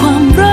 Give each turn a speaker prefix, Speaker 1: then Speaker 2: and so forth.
Speaker 1: ความรัก